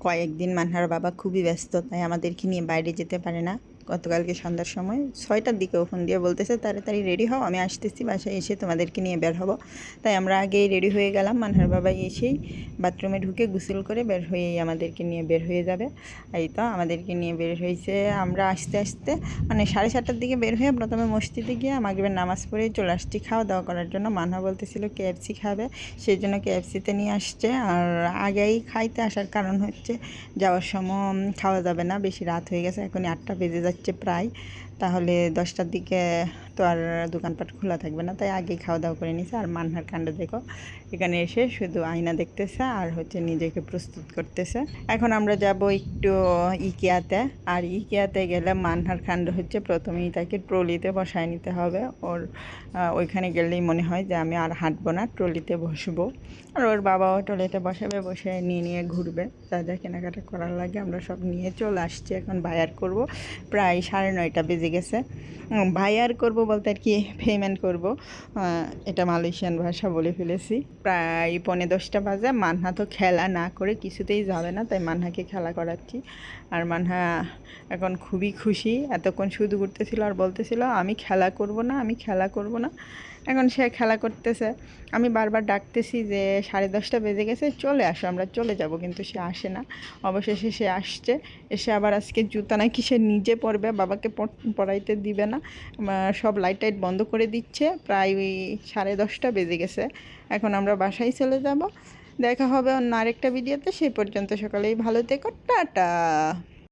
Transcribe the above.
কয়েকদিন মানহার বাবা খুবই ব্যস্ত তাই আমাদেরকে নিয়ে বাইরে যেতে পারে না। গতকালকে সন্ধ্যার সময় ছয়টার দিকে ফোন দিয়ে বলতেছে, তাড়াতাড়ি রেডি হও, আমি আসতেছি, বাসায় এসে তোমাদেরকে নিয়ে বের হব। তাই আমরা আগেই রেডি হয়ে গেলাম, মানহার বাবা এসেই বাথরুমে ঢুকে গোসল করে বের হয়েই আমাদেরকে নিয়ে বের হয়ে যাবে। এই তো আমাদেরকে নিয়ে বের হয়েছে, আমরা আসতে আসতে মানে সাড়ে সাতটার দিকে বের হয়ে প্রথমে মসজিদে গিয়ে মাগরিবের নামাজ পড়ে চলে আসছি খাওয়া দাওয়া করার জন্য। মানহা বলতেছিল কেএফসি খাবে, সেই জন্য কেএফসিতে নিয়ে আসছে। আর আগেই খাইতে আসার কারণ হচ্ছে যাওয়ার সময় খাওয়া যাবে না, বেশি রাত হয়ে গেছে, এখনই আটটা বেজে যাচ্ছে। প্রায়, তাহলে দশটার দিকে তো আর দোকানপাট খোলা থাকবে না, তাই আগেই খাওয়া দাওয়া করে নিছে আর মানহার কাণ্ড দেখো, এখানে এসে শুধু আয়না দেখতেছে আর হচ্ছে নিজেকে প্রস্তুত করতেছে। এখন আমরা যাব একটু ইকিয়াতে, আর ইকিয়াতে গেলে মানহার কাণ্ড হচ্ছে প্রথমেই তাকে ট্রলিতে বসায় নিতে হবে। ওর ওইখানে গেলেই মনে হয় যে আমি আর হাঁটবো না, ট্রলিতে বসবো। আর ওর বাবাও ট্রলিতে বসাবে, বসে নিয়ে নিয়ে ঘুরবে। যা যা কেনাকাটা করার লাগে আমরা সব নিয়ে চলে আসছি, এখন বায়ার করব। প্রায় সাড়ে নয়টা বেজে গেছে। ভাই আর করব বলতে আর কি পেমেন্ট করব। এটা মালয়েশিয়ান ভাষা বলে ফেলেছি। প্রায় পনে দশটা বাজে। মানহা তো খেলা না করে কিছুতেই যাবে না, তাই মানহাকে খেলা করাচ্ছি। আর মানহা এখন খুবই খুশি। এতক্ষণ শুধু ঘুরতেছিল আর বলতেছিল, আমি খেলা করব না, আমি খেলা করব না। এখন সে খেলা করতেছে। আমি বারবার ডাকতেছি যে সাড়ে দশটা বেজে গেছে, চলে আসো, আমরা চলে যাব। কিন্তু সে আসে না। অবশেষে সে আসছে। এসে আবার আজকে জুতা নাকি সে নিজে পরবে, বাবাকে পড়াইতে দিবে না। সব লাইট টাইট বন্ধ করে দিচ্ছে। প্রায় ওই সাড়ে দশটা বেজে গেছে। এখন আমরা বাসায় চলে যাব। দেখা হবে অন্য আরেকটা ভিডিওতে সেই পর্যন্ত সকালেই ভালো থেকো। টাটা!